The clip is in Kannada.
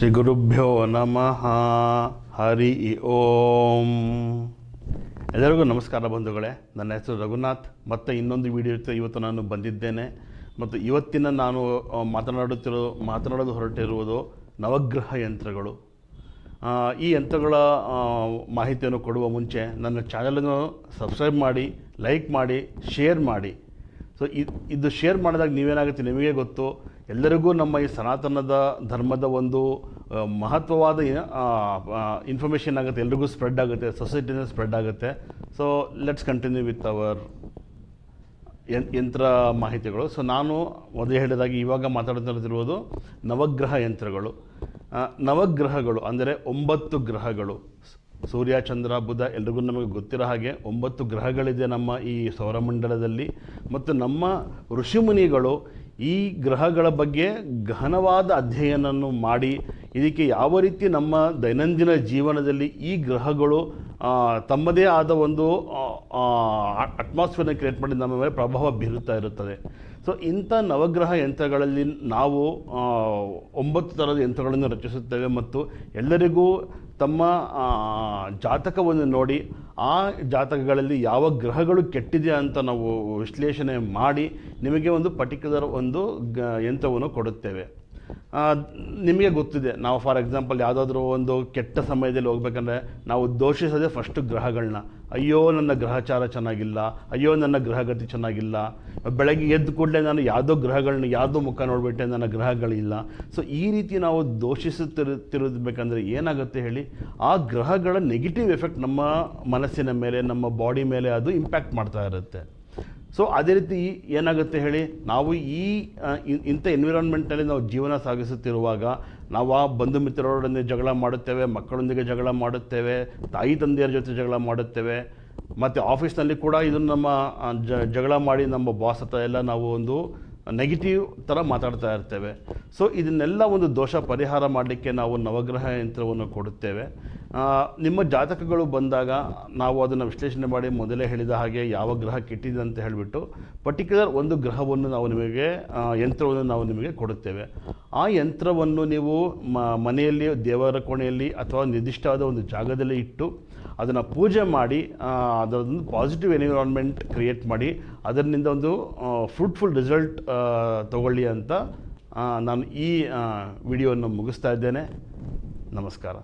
ಶ್ರೀ ಗುರುಭ್ಯೋ ನಮಃ. ಹರಿ ಓಂ. ಎಲ್ಲರಿಗೂ ನಮಸ್ಕಾರ ಬಂಧುಗಳೇ. ನನ್ನ ಹೆಸರು ರಘುನಾಥ್. ಮತ್ತು ಇನ್ನೊಂದು ವಿಡಿಯೋ ಇವತ್ತು ನಾನು ಬಂದಿದ್ದೇನೆ. ಮತ್ತು ಇವತ್ತಿನ ನಾನು ಮಾತನಾಡುತ್ತಿರೋ, ಮಾತನಾಡಲು ಹೊರಟಿರುವುದು ನವಗ್ರಹ ಯಂತ್ರಗಳು. ಈ ಯಂತ್ರಗಳ ಮಾಹಿತಿಯನ್ನು ಕೊಡುವ ಮುಂಚೆ ನನ್ನ ಚಾನಲನ್ನು ಸಬ್ಸ್ಕ್ರೈಬ್ ಮಾಡಿ ಲೈಕ್ ಮಾಡಿ ಶೇರ್ ಮಾಡಿ. ಸೊ ಇದು ಶೇರ್ ಮಾಡಿದಾಗ ನೀವೇನಾಗುತ್ತೆ ನಿಮಗೆ ಗೊತ್ತು? ಎಲ್ಲರಿಗೂ ನಮ್ಮ ಈ ಸನಾತನದ ಧರ್ಮದ ಒಂದು ಮಹತ್ವವಾದ ಇನ್ಫಾರ್ಮೇಷನ್ ಆಗುತ್ತೆ. ಎಲ್ರಿಗೂ ಸ್ಪ್ರೆಡ್ ಆಗುತ್ತೆ. ಸೊಸೈಟಿನ ಸ್ಪ್ರೆಡ್ ಆಗುತ್ತೆ. So let's continue with our ಯಂತ್ರ ಮಾಹಿತಿಗಳು. ಸೊ ನಾನು ಮೊದಲು ಹೇಳಿದಾಗ ಇವಾಗ ಮಾತಾಡ್ತಿರೋದಿರುವುದು ನವಗ್ರಹ ಯಂತ್ರಗಳು. ನವಗ್ರಹಗಳು ಅಂದರೆ ಒಂಬತ್ತು ಗ್ರಹಗಳು. ಸೂರ್ಯ, ಚಂದ್ರ, ಬುಧ ಎಲ್ರಿಗೂ ನಮಗೆ ಗೊತ್ತಿರೋ ಹಾಗೆ ಒಂಬತ್ತು ಗ್ರಹಗಳಿದೆ ನಮ್ಮ ಈ ಸೌರಮಂಡಲದಲ್ಲಿ. ಮತ್ತು ನಮ್ಮ ಋಷಿಮುನಿಗಳು ಈ ಗ್ರಹಗಳ ಬಗ್ಗೆ ಗಹನವಾದ ಅಧ್ಯಯನವನ್ನು ಮಾಡಿ ಇದಕ್ಕೆ ಯಾವ ರೀತಿ ನಮ್ಮ ದೈನಂದಿನ ಜೀವನದಲ್ಲಿ ಈ ಗ್ರಹಗಳು ತಮ್ಮದೇ ಆದ ಒಂದು ಅಟ್ಮಾಸ್ಫಿಯರ್ನ ಕ್ರಿಯೇಟ್ ಮಾಡಿ ನಮ್ಮ ಮೇಲೆ ಪ್ರಭಾವ ಬೀರುತ್ತಾ ಇರುತ್ತದೆ. ಸೊ ಇಂಥ ನವಗ್ರಹ ಯಂತ್ರಗಳಲ್ಲಿ ನಾವು ಒಂಬತ್ತು ಥರದ ಯಂತ್ರಗಳನ್ನು ರಚಿಸುತ್ತೇವೆ ಮತ್ತು ಎಲ್ಲರಿಗೂ ತಮ್ಮ ಜಾತಕವನ್ನು ನೋಡಿ, ಆ ಜಾತಕಗಳಲ್ಲಿ ಯಾವ ಗ್ರಹಗಳು ಕೆಟ್ಟಿದೆ ಅಂತ ನಾವು ವಿಶ್ಲೇಷಣೆ ಮಾಡಿ ನಿಮಗೆ ಒಂದು ಪರ್ಟಿಕ್ಯುಲರ್ ಒಂದು, ಗ, ಯಂತ್ರವನ್ನು ಕೊಡುತ್ತೇವೆ. ನಿಮಗೆ ಗೊತ್ತಿದೆ, ನಾವು ಫಾರ್ ಎಕ್ಸಾಂಪಲ್ ಯಾವುದಾದ್ರೂ ಒಂದು ಕೆಟ್ಟ ಸಮಯದಲ್ಲಿ ಹೋಗ್ಬೇಕಂದ್ರೆ ನಾವು ದೋಷಿಸದೆ ಫಸ್ಟ್ ಗ್ರಹಗಳನ್ನ ಅಯ್ಯೋ, ನನ್ನ ಗ್ರಹಚಾರ ಚೆನ್ನಾಗಿಲ್ಲ, ಅಯ್ಯೋ, ನನ್ನ ಗ್ರಹಗತಿ ಚೆನ್ನಾಗಿಲ್ಲ. ಬೆಳಗ್ಗೆ ಎದ್ದ ಕೂಡಲೇ ನಾನು ಯಾವುದೋ ಗ್ರಹಗಳನ್ನ ಯಾವುದೋ ಮುಖ ನೋಡಿಬಿಟ್ಟೆ, ನನ್ನ ಗ್ರಹಗಳಿಲ್ಲ. ಸೊ ಈ ರೀತಿ ನಾವು ದೋಷಿಸುತ್ತಿರುತ್ತಿರಬೇಕಂದ್ರೆ ಏನಾಗುತ್ತೆ ಹೇಳಿ, ಆ ಗ್ರಹಗಳ ನೆಗೆಟಿವ್ ಎಫೆಕ್ಟ್ ನಮ್ಮ ಮನಸ್ಸಿನ ಮೇಲೆ, ನಮ್ಮ ಬಾಡಿ ಮೇಲೆ ಅದು ಇಂಪ್ಯಾಕ್ಟ್ ಮಾಡ್ತಾ ಇರುತ್ತೆ. ಸೊ ಅದೇ ರೀತಿ ಏನಾಗುತ್ತೆ ಹೇಳಿ, ನಾವು ಈ ಇಂಥ ಎನ್ವಿರಾನ್ಮೆಂಟಲ್ಲಿ ನಾವು ಜೀವನ ಸಾಗಿಸುತ್ತಿರುವಾಗ, ನಾವು ಆ ಬಂಧು ಮಿತ್ರರೊಡನೆ ಜಗಳ ಮಾಡುತ್ತೇವೆ, ಮಕ್ಕಳೊಂದಿಗೆ ಜಗಳ ಮಾಡುತ್ತೇವೆ, ತಾಯಿ ತಂದೆಯರ ಜೊತೆ ಜಗಳ ಮಾಡುತ್ತೇವೆ, ಮತ್ತು ಆಫೀಸ್ನಲ್ಲಿ ಕೂಡ ಇದನ್ನು ನಮ್ಮ ಜಗಳ ಮಾಡಿ ನಮ್ಮ ಬಾಸ್ ಹತ್ರ ಎಲ್ಲ ನಾವು ಒಂದು ನೆಗೆಟಿವ್ ಥರ ಮಾತಾಡ್ತಾ ಇರ್ತೇವೆ. ಸೊ ಇದನ್ನೆಲ್ಲ ಒಂದು ದೋಷ ಪರಿಹಾರ ಮಾಡಲಿಕ್ಕೆ ನಾವು ನವಗ್ರಹ ಯಂತ್ರವನ್ನು ಕೊಡುತ್ತೇವೆ. ನಿಮ್ಮ ಜಾತಕಗಳು ಬಂದಾಗ ನಾವು ಅದನ್ನು ವಿಶ್ಲೇಷಣೆ ಮಾಡಿ ಮೊದಲೇ ಹೇಳಿದ ಹಾಗೆ ಯಾವ ಗ್ರಹ ಕೆಟ್ಟಿದೆ ಅಂತ ಹೇಳಿಬಿಟ್ಟು ಪರ್ಟಿಕ್ಯುಲರ್ ಒಂದು ಗ್ರಹವನ್ನು ನಾವು ನಿಮಗೆ ಯಂತ್ರವನ್ನು ನಾವು ನಿಮಗೆ ಕೊಡುತ್ತೇವೆ. ಆ ಯಂತ್ರವನ್ನು ನೀವು ಮನೆಯಲ್ಲಿ, ದೇವರ ಕೋಣೆಯಲ್ಲಿ ಅಥವಾ ನಿರ್ದಿಷ್ಟವಾದ ಒಂದು ಜಾಗದಲ್ಲಿ ಇಟ್ಟು ಅದನ್ನು ಪೂಜೆ ಮಾಡಿ ಅದರದೊಂದು ಪಾಸಿಟಿವ್ ಎನ್ವಿರಾನ್ಮೆಂಟ್ ಕ್ರಿಯೇಟ್ ಮಾಡಿ, ಅದರಿಂದ ಒಂದು ಫ್ರೂಟ್ಫುಲ್ ರಿಸಲ್ಟ್ ತಗೊಳ್ಳಿ ಅಂತ ನಾನು ಈ ವಿಡಿಯೋವನ್ನು ಮುಗಿಸ್ತಾ ಇದ್ದೇನೆ. ನಮಸ್ಕಾರ.